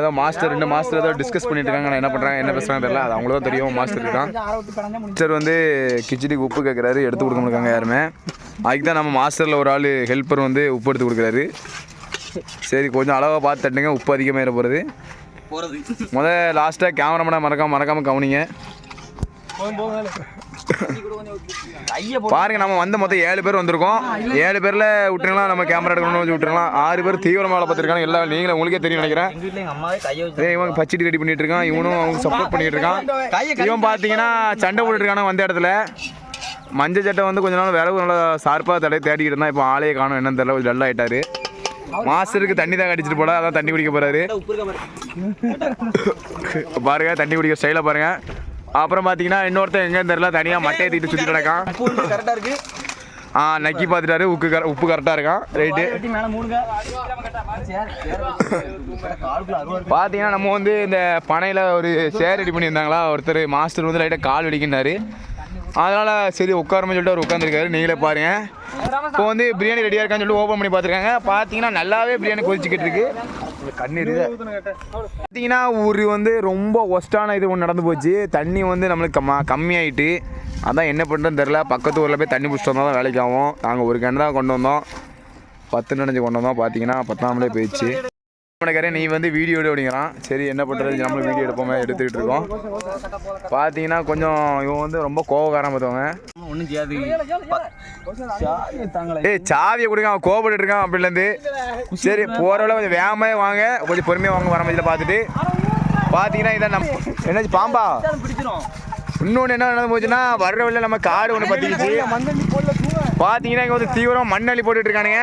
ஏதோ மாஸ்டர் ரெண்டு மாஸ்டர் ஏதோ டிஸ்கஸ் பண்ணிட்டு இருக்காங்க. நான் என்ன பண்ணுறாங்க என்ன பேசுகிறாங்க தெரியல. அது அவங்களும் தெரியும் மாஸ்டர் இருக்கான் டீச்சர் வந்து கிச்சடிக்கு உப்பு கேட்குறாரு எடுத்து கொடுக்க மாட்டாங்க யாருமே. அதுக்கு தான் நம்ம மாஸ்டரில் ஒரு ஆள் ஹெல்ப்பர் வந்து உப்பு எடுத்து கொடுக்குறாரு. சரி கொஞ்சம் அளவாக பார்த்து தட்டுங்க. உப்பு அதிகமாக போகிறது போகிறது முதல் லாஸ்ட்டாக கேமராமேனை மறக்காம மறக்காமல் கவனிங்க. பாருங்க நம்ம வந்த மொத்தம் ஏழு பேர் வந்திருக்கோம். ஏழு பேரில் விட்டுருலாம் நம்ம கேமரா எடுக்கணும்னு வச்சு விட்டுருலாம் ஆறு பேர் தீவிரமாக வேலை பார்த்துருக்காங்க எல்லாம் நீங்களும் உங்களுக்கே தெரியும் நினைக்கிறேன். இவன் பச்சடி ரெடி பண்ணிட்டு இருக்கான். இவனும் அவங்க சப்போர்ட் பண்ணிட்டு இருக்கான். இவன் பார்த்தீங்கன்னா சண்டை போட்டுட்டு இருக்கான வந்த இடத்துல. மஞ்சள் சட்டை வந்து கொஞ்ச நாள் விறகு நல்லா ஷார்ப்பாக தடவை தேடிக்கிட்டு இருந்தான். இப்போ ஆளையே காணும். என்னன்னு தெரியல கொஞ்சம் டல் மாஸ்டருக்கு தண்ணி தான் கடிச்சிட்டு போல அதான் தண்ணி குடிக்க போறாரு. பாருங்க தண்ணி குடிக்க ஸ்டைலாக பாருங்க. அப்புறம் பார்த்தீங்கன்னா இன்னொருத்தன் எங்கேன்னு தெரியல தனியாக மட்டையை தூக்கிட்டு சுற்றிட்டு நடக்கான் கரெக்டாக இருக்கு. ஆ நக்கி பார்த்துட்டாரு உப்பு கர உப்பு கரெக்டாக இருக்கான். ரைட்டு பார்த்தீங்கன்னா நம்ம வந்து இந்த பனையில் ஒரு சேர் ரெடி பண்ணியிருந்தாங்களா? ஒருத்தர் மாஸ்டர் வந்து லைட்டாக கால் வெடிக்கின்றாரு. அதனால் சரி உட்காரமே சொல்லிட்டு அவர் உட்காந்துருக்காரு நீங்களே பாருங்க. இப்போ வந்து பிரியாணி ரெடியாக இருக்கான்னு சொல்லிட்டு ஓப்பன் பண்ணி பார்த்துருக்காங்க. பார்த்தீங்கன்னா நல்லாவே பிரியாணி கொதிச்சுக்கிட்டு இருக்கு. கண்ணீர் பார்த்தீங்கன்னா ஒரு வந்து ரொம்ப ஒஸ்ட்டான இது ஒன்று நடந்து போச்சு. தண்ணி வந்து நம்மளுக்கு கம்மா கம்மியாயிட்டு. அதான் என்ன பண்ணுறதுன்னு தெரில பக்கத்து ஊரில் போய் தண்ணி பிடிச்சிட்டு வந்தால் தான் வேலைக்கு ஆகும். நாங்கள் ஒரு கிணறு தான் கொண்டு வந்தோம். பத்து நினைஞ்சு கொண்டு வந்தோம். பார்த்தீங்கன்னா பத்தாமலே போயிடுச்சு. உனக்காரே நீ வந்து வீடியோ எடு அப்படிங்கிறான் சரி என்ன பண்ணுறது நம்மளும் வீடியோ எடுப்போமே எடுத்துக்கிட்டு இருக்கோம். பார்த்தீங்கன்னா கொஞ்சம் இவன் வந்து ரொம்ப கோவக்காரன் பார்த்தவங்க. ஒன்றும் செய்யாது. ஏய் சாவியை கொடுங்க அவன் கோவப்பட்டு இருக்கான் அப்படிலேருந்து சரி போகிறவள கொஞ்சம் வேகமாக வாங்க. கொஞ்சம் பொறுமையாக வாங்க வர மாதிரி பார்த்துட்டு. பார்த்தீங்கன்னா இதான் நம்ம என்னாச்சு பாம்பா? இன்னொன்று என்ன நடந்து போச்சுன்னா வர்ற வழியில் நம்ம காடு ஒன்று பற்றிக்கிச்சு பார்த்தீங்கன்னா இங்கே வந்து தீவிரம் மண்ணள்ளி போட்டுட்டு இருக்கானுங்க.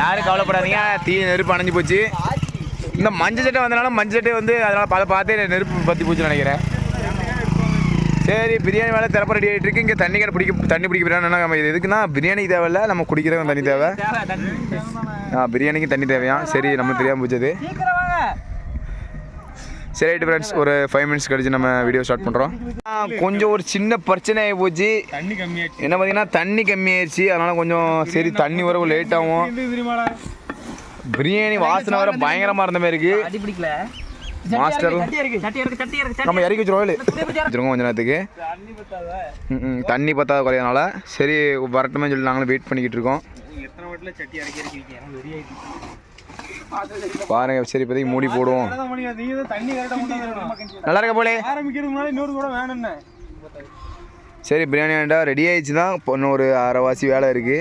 யாரும் கவலைப்படாதீங்க. தீ நெருப்பு அணைஞ்சு போச்சு. இந்த மஞ்சள் சட்டை வந்தனால மஞ்சள் சட்டை வந்து அதனால் பல பார்த்து நெருப்பு பற்றி போச்சுன்னு நினைக்கிறேன். சரி பிரியாணி வேலை திறப்ப ரெடி ஆகிட்டு இருக்கு. இங்கே தண்ணி கடை பிடிக்க தண்ணி பிடிக்க பிரியாணி நம்ம இது எதுக்குன்னா பிரியாணிக்கு தேவையில்ல. நம்ம குடிக்கிறதுக்கு தண்ணி தேவை. ஆ பிரியாணிக்கு தண்ணி தேவையா? சரி நம்ம தெரியாமல் போச்சது. சரி ரைட்டு ஃப்ரெண்ட்ஸ் ஒரு ஃபைவ் மினிட்ஸ் கழிச்சு நம்ம வீடியோ ஸ்டார்ட் பண்ணுறோம் கொஞ்சம் ஒரு சின்ன பிரச்சனை ஆகி போச்சு. தண்ணி கம்மியாச்சு என்ன பார்த்தீங்கன்னா தண்ணி கம்மியாயிருச்சு அதனால் கொஞ்சம் சரி தண்ணி வர லேட் ஆகும். பிரியாணி வாசனை வர பயங்கரமாக இருந்த மாதிரி இருக்கு. அடி பிடிக்கல. மாஸ்டர் நம்ம இறக்கி வச்சிருவோம் வச்சிருக்கோம் கொஞ்ச நேரத்துக்கு. தண்ணி பத்தாத குறையனால சரி வரட்டுமே சொல்லி நாங்களும் வெயிட் பண்ணிக்கிட்டு இருக்கோம். பாருங்க சரி இப்போதைக்கு மூடி போடுவோம். நல்லா இருக்க போலே? ஆரம்பிக்கிறதுக்கு முன்னாடி இன்னொரு கூட வேணும்னு. சரி பிரியாணி வேண்டா ரெடி ஆயிடுச்சு தான் இப்போ இன்னும் ஒரு அரைவாசி வேலை இருக்குது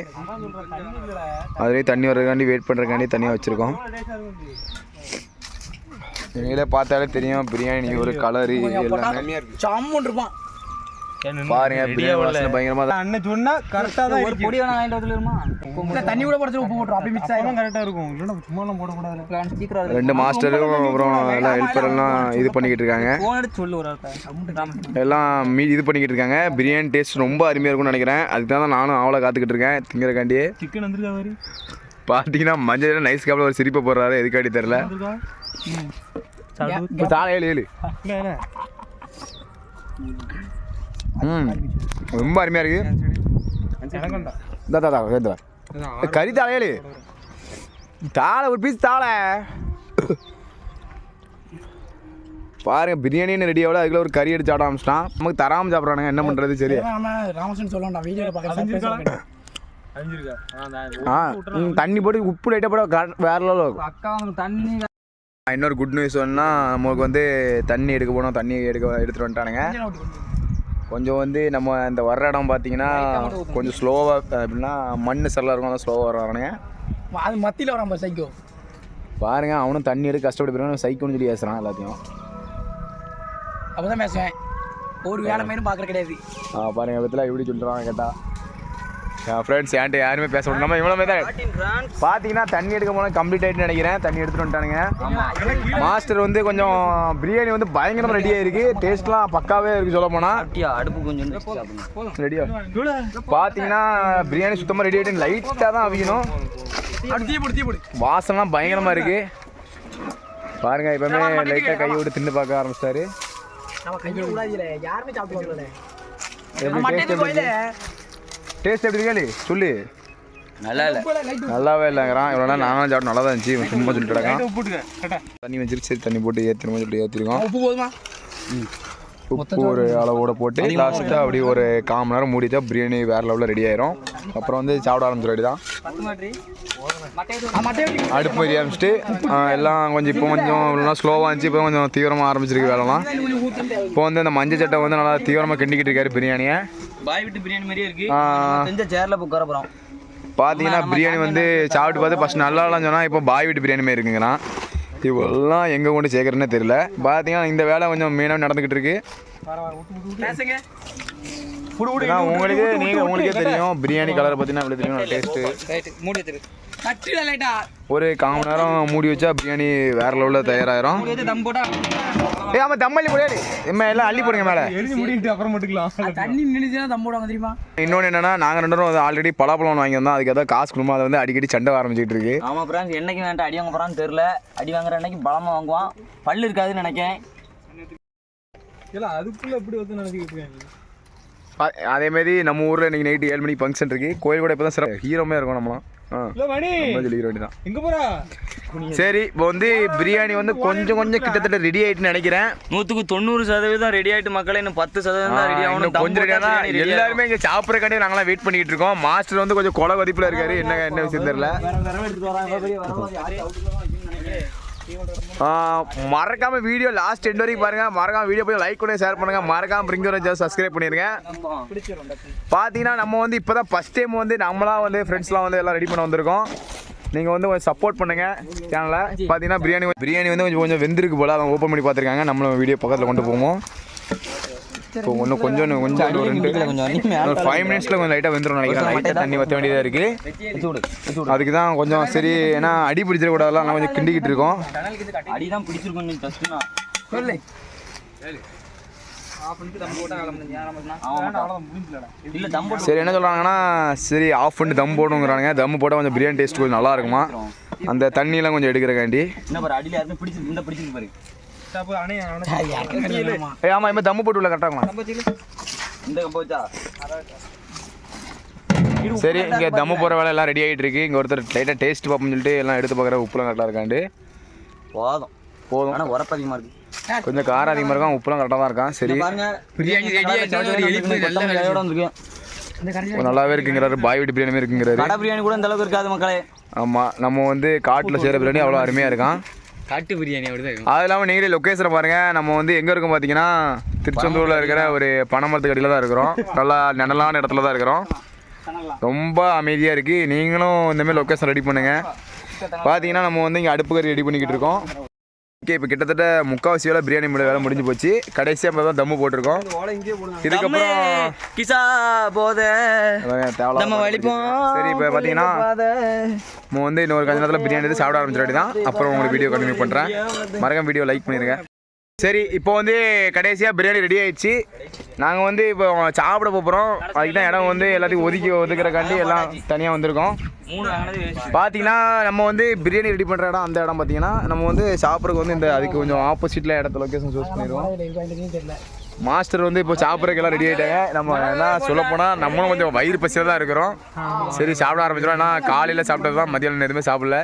சொல்கிறேன் தண்ணி வர்றதுக்காண்டி வெயிட் பண்ணுறதுக்காண்டி தனியாக வச்சுருக்கோம். நீங்களே பார்த்தாலே தெரியும் பிரியாணி ஒரு கலரு எல்லாமே. சாமுன் இருப்பான். பாருங்க தான் அண்ணன் சொன்னா கரெக்டாக தான் ஒரு பொடி வேணா வாங்கிட்டு வந்துருமா இல்ல தண்ணி கூட போடுறது உப்பு போட்டுரும். அப்படி மிக்ஸ் ஆயிடும் கரெக்டாக இருக்கும். இல்லைன்னா சும்மாலாம் போடக்கூடாது சீக்கிரம் ரெண்டு மாஸ்டரும் அப்புறம் எல்லாம் ஹெல்ப்பர் எல்லாம் இது பண்ணிக்கிட்டு இருக்காங்க. சொல்லு ஒரு. எல்லாம் மீ இது பண்ணிக்கிட்டு இருக்காங்க. பிரியாணி டேஸ்ட் ரொம்ப அருமையாக இருக்கும்னு நினைக்கிறேன். அதுக்கு தான் நானும் அவ்வளோ காத்துக்கிட்டு இருக்கேன். திங்கிறக்காண்டி சிக்கன் வந்துருக்கா மாதிரி பார்த்தீங்கன்னா மஞ்சள் நைஸ் காப்பில் ஒரு சிரிப்பை போடுறாரு. எதுக்காண்டி தெரில தாழ ஏழு ரொம்ப அருமையாக இருக்கு. எனக்குண்டா இதா தா தா கறி தாழை ஏழு தாழை ஒரு பீஸ் தாழை பாருங்க பிரியாணின்னு ரெடி ஆகல. அதுக்குள்ள ஒரு கறி எடுத்து சாப்பிட ஆரம்பிச்சிட்டான். நமக்கு தராமல் சாப்பிட்றானுங்க. என்ன பண்ணுறது சரி ராமசன் சொல்லலாம் வீடியோ ஆ தண்ணி போட்டு உப்பு லைட்டாக போட வேற லெவலில் இருக்கும். அக்கா வந்து தண்ணி இன்னொரு குட் நியூஸ் சொன்னா நமக்கு வந்து தண்ணி எடுக்க போனோம். தண்ணி எடுக்க எடுத்துகிட்டு வந்துட்டானுங்க. கொஞ்சம் வந்து நம்ம இந்த வர்ற இடம் பார்த்தீங்கன்னா கொஞ்சம் ஸ்லோவாக எப்படின்னா மண் சரலாக இருக்கும் அதான் ஸ்லோவாக வர்றானுங்க அது மத்தியில் வரான் சைக்கோ பாருங்க அவனும் தண்ணி எடுக்க கஷ்டப்பட்டு போயிருக்கான் சைக்கோன்னு சொல்லி பேசுகிறான் எல்லாத்தையும். அப்பதான் பேசுவேன். ஒரு வேலை மேலும் பார்க்கறது கிடையாது. ஆ, பாருங்க விதத்தில் எப்படி சொல்கிறான் கேட்டா. ஃப்ரெண்ட்ஸ் என்கிட்ட யாருமே பேச முடியும் நம்ம இவ்வளோ தான் பார்த்தீங்கன்னா தண்ணி எடுக்க போனால் கம்ப்ளீட் ஆகிட்டு நினைக்கிறேன். தண்ணி எடுத்துட்டு வந்துட்டானுங்க. மாஸ்டர் வந்து கொஞ்சம் பிரியாணி வந்து பயங்கரமாக ரெடியாக இருக்கு டேஸ்ட்லாம் பக்காவே இருக்கு சொல்ல போனால் அடுப்பு கொஞ்சம் ரெடியா பார்த்தீங்கன்னா பிரியாணி சுத்தமாக ரெடி ஆகிட்டு லைட்டாக தான் அவிக்கணும் வாசம்லாம் பயங்கரமாக இருக்கு. பாருங்க இப்பவுமே லைட்டாக கை விட்டு தின்னு பார்க்க ஆரம்பிச்சிட்டாரு. டேஸ்ட் எப்படி கேளு சொல்லு. நல்லா இல்லை. நல்லாவே இல்லைங்கிறான். இவ்வளோ நேரம் நானும் சாப்பிட்டு நல்லா தான் இருந்துச்சு சும்மா சொல்லிட்டு கரெக்டா தண்ணி வச்சிருக்கு சரி தண்ணி போட்டு ஏற்றிருமோ சொல்லிட்டு ஏற்றிருக்கோம் உப்பு போதுமா? உப்பு ஒரு அளவோட போட்டு லாஸ்ட்டாக அப்படி ஒரு கால் மணி நேரம் மூடிட்டா பிரியாணி வேறு லெவலில் ரெடி ஆயிரும். அப்புறம் வந்து சாப்பிட ஆரம்பிச்சிட தான். அடுப்பு எரிய ஆரம்பிச்சிட்டு எல்லாம் கொஞ்சம் இப்போ கொஞ்சம் இவ்வளோ ஸ்லோவாக இருந்துச்சு இப்போ கொஞ்சம் தீவிரமாக ஆரம்பிச்சிருக்கு வேலைலாம். இப்போ வந்து அந்த மஞ்சள் சட்டை வந்து நல்லா தீவிரமாக கிண்டிக்கிட்டு இருக்காரு பிரியாணியை. பாய் விட்டு பிரியாணி மாதிரியே இருக்கு. சேர்ல உட்கார போறோம். பார்த்தீங்கன்னா பிரியாணி வந்து சாப்பிட்டு பார்த்து ஃபஸ்ட் நல்லா இல்லைன்னு சொன்னால் இப்போ பாய் வீட்டு பிரியாணி மாதிரி இருக்குங்கண்ணா. இவெல்லாம் எங்கே கொண்டு சேர்க்குறேன்னே தெரியல. பார்த்தீங்கன்னா இந்த வேலை கொஞ்சம் மெயினாக நடந்துக்கிட்டு இருக்கு. உங்களுக்கு நீங்கள் உங்களுக்கே தெரியும். பிரியாணி கலரை பார்த்தீங்கன்னா இவ்வளோ தெரியும் டேஸ்ட்டு ஒரு கால் மணி நேரம் மூடி வச்சா பிரியாணி வேறு லெவலில் போட்டா ஏ ஆமாம் தம்மல்லி முடியாது இம்மா எல்லாம் அள்ளி போடுங்க மேலே. எரிஞ்சு முடிக்கிட்டு அப்புறம் மட்டுக்கலாம் தண்ணி நின்றுச்சுன்னா தம் போடுவாங்க தெரியுமா? இன்னொன்று என்னன்னா நாங்கள் ரெண்டு பேரும் ஆல்ரெடி பலாப்பழம் வாங்கி வந்தோம் அதுக்கு ஏதாவது காசு கொடுமா அதை வந்து அடிக்கடி சண்டை ஆரம்பிச்சிட்டு இருக்கு. ஆமா ஃப்ரெண்ட்ஸ் என்னைக்கு வேண்டாம். அடி வாங்க போறான்னு தெரியல. அடி வாங்குற அன்னைக்கு பலமா வாங்குவான். பல்லு இருக்காதுன்னு நினைக்கிறேன் இல்ல அதுக்குள்ள எப்படி வந்து நினைச்சிக்கிட்டு இருக்காங்க? அதேமாரி நம்ம ஊரில் இன்னைக்கு நைட்டு ஏழு மணிக்கு ஃபங்க்ஷன் இருக்கு. கோயில் கூட இப்போ தான் சிறப்பு ஹீரோமே இருக்கும் நம்மளாம் சரி இப்போ வந்து பிரியாணி வந்து கொஞ்சம் கொஞ்சம் கிட்டத்தட்ட ரெடி ஆயிட்டுன்னு நினைக்கிறேன். நூத்துக்கு தொண்ணூறு சதவீதம் ரெடி ஆயிட்டு மக்களே இன்னும் பத்து சதவீதம் தான் ரெடி ஆகணும். கொஞ்சம் எல்லாருமே இங்கே சாப்பிட்றக்காண்டி நாங்களாம் வெயிட் பண்ணிட்டு இருக்கோம். மாஸ்டர் வந்து கொஞ்சம் கொலை வதிப்பில் இருக்காரு. என்ன என்ன விஷயம் தெரியல. மறக்காம வீடியோ லாஸ்ட் எண்ட் வரைக்கும் பாருங்க. மறக்காம வீடியோ போய் லைக் கூட ஷேர் பண்ணுங்க. மறக்காம பிரிங்க ஒரு சப்ஸ்கிரைப் பண்ணிருங்க. பார்த்தீங்கன்னா நம்ம வந்து இப்போ தான் டைம் வந்து நம்மளா வந்து ஃப்ரெண்ட்ஸ்லாம் வந்து எல்லாம் ரெடி பண்ண வந்திருக்கோம். நீங்கள் வந்து கொஞ்சம் சப்போர்ட் பண்ணுங்க சேனலை பார்த்தீங்கன்னா பிரியாணி பிரியாணி வந்து கொஞ்சம் கொஞ்சம் வெந்திருக்கு போல. அதை ஓப்பன் பண்ணி பார்த்துருக்காங்க. நம்மளும் வீடியோ பக்கத்தில் கொண்டு போவோம். இப்போ இன்னும் கொஞ்சம் கொஞ்சம் ஒரு ரெண்டு. கொஞ்சம் ஒரு ஃபைவ் மினிட்ஸில் கொஞ்சம் லைட்டாக வெந்துடும் நினைக்கிறேன். லைட்டாக தண்ணி வற்ற வேண்டியதாக இருக்குது அதுக்கு தான் கொஞ்சம் சரி ஏன்னா அடி பிடிச்சிடக்கூடாதுலாம் நான் கொஞ்சம் கிண்டிக்கிட்டு இருக்கோம். பிடிச்சிருக்கும் இல்ல தம் போட்டு சரி என்ன சொல்கிறாங்கன்னா சரி ஆஃப் பண்ணிட்டு தம் போடுங்கிறானுங்க தம் போட்டால் கொஞ்சம் பிரியாணி டேஸ்ட் கொஞ்சம் நல்லா இருக்குமா? அந்த தண்ணியெல்லாம் கொஞ்சம் எடுக்கிறக்காண்டி என்ன பாரு அடியில யாருமே பிடிச்சிருக்கு இந்த பிடிச்சிருக்கு பாரு. ஆமாம் இப்போ தம்மு போட்டு உள்ள இந்த போச்சா சரி இங்கே தம்மு போகிற வேலை எல்லாம் ரெடி ஆகிட்டு இருக்கு. இங்கே ஒருத்தர் லைட்டாக டேஸ்ட் பார்ப்போம்னு சொல்லிட்டு எல்லாம் எடுத்து பார்க்குற உப்புலாம் கரெக்டாக இருக்காண்டு போதும். போதும். ஆனா உரப்பு அதிகமா இருக்கு. கொஞ்சம் காரம் அதிகமாக இருக்கான் உப்புலாம் கரெக்டாக தான் இருக்கான் சரி. பிரியாணி கொஞ்சம் நல்லாவே இருக்குங்கிறாரு. பாய் வீட்டு பிரியாணி இருக்குங்கிறாரு. கடை பிரியாணி கூட இந்த அளவுக்கு இருக்காது மக்களே. ஆமாம் நம்ம வந்து காட்டில் செய்கிற பிரியாணி அவ்வளோ அருமையாக இருக்கான். காட்டு பிரியாணி அப்படிதான் அது இல்லாமல் நீங்களே லொக்கேஷனை பாருங்கள் நம்ம வந்து எங்கே இருக்கோம் பார்த்தீங்கன்னா திருச்செந்தூரில் இருக்கிற ஒரு பனைமரத்து அடியில் தான் இருக்கிறோம். நல்லா நிழலான இடத்துல தான் இருக்கிறோம். ரொம்ப அமைதியாக இருக்குது நீங்களும் இந்தமாரி லொக்கேஷன் ரெடி பண்ணுங்கள் பார்த்தீங்கன்னா நம்ம வந்து இங்கே அடுப்பு கறி ரெடி பண்ணிக்கிட்டு இருக்கோம். ஓகே இப்போ கிட்டத்தட்ட முக்கால்வாசி வேலை பிரியாணி முடி வேலை முடிஞ்சு போச்சு. கடைசியாக இப்போ தான் தம்மு போட்டிருக்கோம். இதுக்கப்புறம் கிசா போத. நம்ம வலிப்போம். சரி இப்போ பார்த்தீங்கன்னா நம்ம வந்து இன்னொரு கொஞ்ச நேரத்தில் பிரியாணி எடுத்து சாப்பிட ஆரம்பிச்சிட்டு தான் அப்புறம் உங்களுக்கு வீடியோ கண்டினியூ பண்ணுறேன் மறக்காம வீடியோ லைக் பண்ணிடுங்க. சரி இப்போ வந்து கடைசியாக பிரியாணி ரெடி ஆயிடுச்சு. நாங்கள் வந்து இப்போ சாப்பிட போகிறோம் அதுக்கு தான் இடம் வந்து எல்லாத்தையும் ஒதுக்கி ஒதுக்குறக்காண்டி எல்லாம் தனியாக வந்திருக்கோம். பார்த்தீங்கன்னா நம்ம வந்து பிரியாணி ரெடி பண்ணுற இடம் அந்த இடம் பார்த்தீங்கன்னா நம்ம வந்து சாப்பிட்றதுக்கு வந்து இந்த அதுக்கு கொஞ்சம் ஆப்போசிட்டில் இடத்த லொக்கேஷன் சூஸ் பண்ணிடுவோம். மாஸ்டர் வந்து இப்போ சாப்பிட்றதுக்கெல்லாம் ரெடி ஆகிட்டாங்க நம்ம என்ன சொல்ல போனால் நம்மளும் கொஞ்சம் வயிறு பசியாக தான் இருக்கிறோம். சரி சாப்பிட ஆரம்பிச்சிடும் ஏன்னா காலையில் சாப்பிட்டது தான் மதியானம் எதுவுமே சாப்பிடல.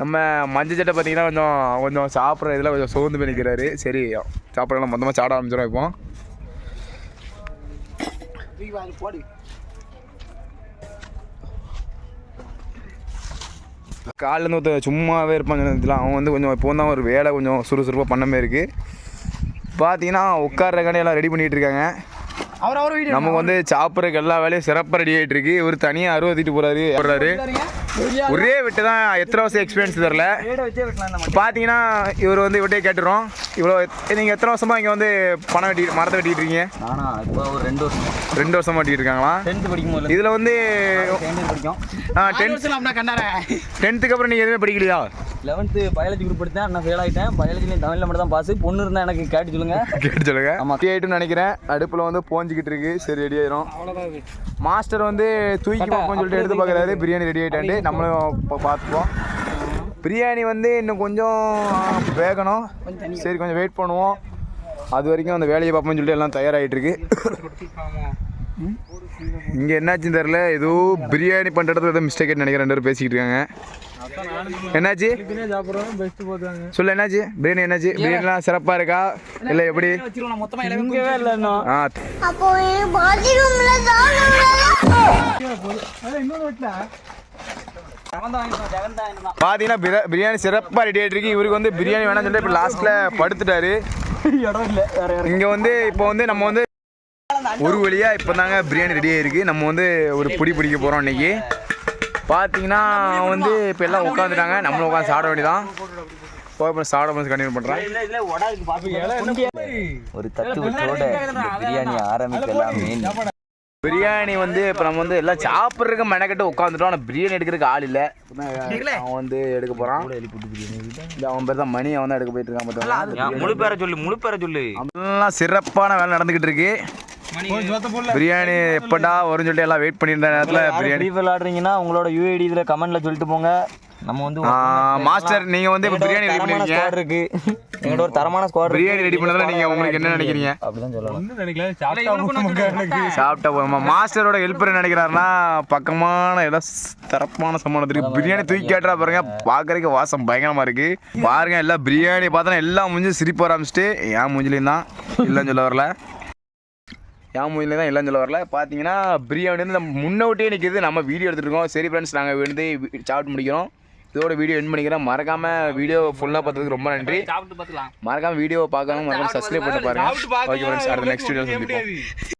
நம்ம மஞ்சள் சட்டை பார்த்தீங்கன்னா கொஞ்சம் கொஞ்சம் சாப்பிட்ற இதில் கொஞ்சம் சோர்ந்து போய் நிற்கிறாரு சரி சாப்பிடலாம். மொத்தமாக சாப்பிட ஆரம்பிச்சிடும் இப்போ. காலிலேருந்து ஒருத்தர் சும்மாவே இருப்பான் சொன்னதுல அவன் வந்து கொஞ்சம் இப்போ தான் ஒரு வேலை கொஞ்சம் சுறுசுறுப்பாக பண்ண மாதிரி இருக்குது பார்த்தீங்கன்னா உட்கார்றக்காண்டி எல்லாம் ரெடி பண்ணிகிட்டு இருக்காங்க. நமக்கு வந்து சாப்பிட்றதுக்கு எல்லா வேலையும் சிறப்பாக ரெடி ஆகிட்டு இருக்கு. இவர் தனியாக அறுபத்திட்டு போகிறாரு போடுறாரு. ஒரே விட்டு தான் எத்தனை வருஷம் எக்ஸ்பீரியன்ஸ் தெரில. பார்த்தீங்கன்னா இவர் வந்து இவர்கிட்டயே கேட்டுறோம். இவ்வளோ நீங்கள் எத்தனை வருஷமாக இங்கே வந்து பணம் வெட்டி மரத்தை வெட்டிட்டு இருக்கீங்க? ஒரு ரெண்டு வருஷம். ரெண்டு வருஷமா வெட்டிட்டு இருக்காங்களா? டென்த்து படிக்கும் இதில் வந்து படிக்கும். டென்த் டென்த்துக்கு அப்புறம் நீங்கள் எதுவுமே படிக்கலையா? லெவன்த்து பயாலஜி குரூப் எடுத்தேன் நான் ஃபெயில் ஆகிட்டேன் பயாலஜிலையும் தமிழில் மட்டும் தான் பாஸ் பொண்ணு இருந்தால் எனக்கு கேட்டு சொல்லுங்க. கேட்டு சொல்லுங்க. ஆமா. ரெடி ஆயிட்டுன்னு நினைக்கிறேன். அடுப்பில் வந்து போஞ்சிக்கிட்டு இருக்கு. சரி ரெடி ஆயிரும். மாஸ்டர் வந்து தூக்கி பார்ப்போம்னு சொல்லிட்டு எடுத்து பார்க்குறாரு பிரியாணி ரெடி ஆயிட்டாண்டு நம்மளும் இப்போ பார்த்துப்போம் பிரியாணி வந்து இன்னும் கொஞ்சம் வேகணும். சரி கொஞ்சம் வெயிட் பண்ணுவோம். அது வரைக்கும் அந்த வேலையை பார்ப்போம்னு சொல்லிட்டு எல்லாம் தயாராகிட்டு இருக்கு இங்கே என்னாச்சுன்னு தெரில ஏதோ பிரியாணி பண்ணுற இடத்துல ஏதோ மிஸ்டேக் நினைக்கிறேன். ரெண்டு பேரும் பேசிக்கிட்டு இருக்காங்க. என்னாச்சு? சொல்லு என்னாச்சு? பிரியாணி என்னாச்சு? பிரியாணிலாம் சிறப்பாக இருக்கா? இல்லை எப்படி? இங்கவே இல்லை இன்னும். ஆ அப்போ பார்த்தீங்கன்னா பிர- பிரியாணி சிறப்பாக ரெடி ஆகிட்டு இருக்கு. இவருக்கு வந்து பிரியாணி வேணாம்னு சொல்லிட்டு இப்போ லாஸ்ட்டில் படுத்துட்டாரு. இங்கே வந்து இப்போ வந்து நம்ம வந்து ஒரு வழியாக இப்போ தாங்க பிரியாணி ரெடி ஆயிருக்கு. நம்ம வந்து ஒரு பிடி பிடிக்க போகிறோம் இன்னைக்கு. பார்த்தீங்கன்னா வந்து இப்போ எல்லாம் உட்காந்துட்டாங்க நம்மளும் உட்காந்து சாப்பிட வேண்டியதான் போய் சாப்பிட வந்து கண்டினியூ பண்ணுறேன். ஒரு தத்துவத்தோட பிரியாணி ஆரம்பிக்கலாமே பிரியாணி வந்து இப்போ நம்ம வந்து எல்லாம் சாப்பிட்றதுக்கு மெனக்கட்டு உட்காந்துட்டோம் ஆனால் பிரியாணி எடுக்கிறதுக்கு ஆள் இல்லை. அவன் வந்து எடுக்க போகிறான் இந்த அவன் பேர் தான் மணி. அவன் தான் எடுக்க போயிட்டு இருக்கான் முழு பேரை சொல்லு முழு பேரை சொல்லு. எல்லாம் சிறப்பான வேலை நடந்துகிட்டு இருக்கு. பிரியாணி எப்படா வரும்னு சொல்லிட்டு எல்லாம் வெயிட் பண்ணியிருந்த நேரத்தில் பிரியாணி. ஆடுறீங்கன்னா உங்களோட யூஐடி இதுல கமெண்ட்ல சொல்லிட்டு போங்க. நம்ம வந்து மாஸ்டர் நீங்க வந்து இப்போ பிரியாணி ரெடி பண்ணிருக்கீங்க? இருக்கு. எங்கிட்ட ஒரு தரமான ஸ்குவாட் பிரியாணி ரெடி பண்ணதுல நீங்க உங்களுக்கு என்ன நினைக்கிறீங்க? அப்படிதான் சொல்லலாம். சாப்பிட்டா போதுமா. மாஸ்டரோட ஹெல்ப்பர் நினைக்கிறாருன்னா பக்கமான எல்லாம் தரப்பான சம்பளம் இருக்கு. பிரியாணி தூக்கி கேட்டா பாருங்க. பார்க்கறதுக்கு வாசம் பயங்கரமா இருக்கு. பாருங்க எல்லாம் பிரியாணி பார்த்தா எல்லாம் மூஞ்சி சிரிப்பு ஆரம்பிச்சிட்டு என் மூஞ்சிலையும் தான். இல்லைன்னு சொல்ல வரல. என் மூஞ்சிலையும் தான் இல்லைன்னு சொல்ல வரல. பார்த்தீங்கன்னா பிரியாணி வந்து நம்ம முன்ன விட்டே நிற்கிது நம்ம வீடியோ எடுத்துட்டு இருக்கோம். சரி ஃப்ரெண்ட்ஸ் நாங்கள் வந்து வி- சாப்பிட்டு முடிக்கிறோம். இதோட வீடியோ என் பண்ணிக்கிறேன். மறக்காம வீடியோ ஃபுல்லாக பார்த்ததுக்கு ரொம்ப நன்றி. மறக்காம வீடியோ பார்க்காம மறக்காம சப்ஸ்கிரைப் பண்ணி பாருங்க. ஓகே ஃப்ரெண்ட்ஸ் அடுத்த நெக்ஸ்ட் வீடியோ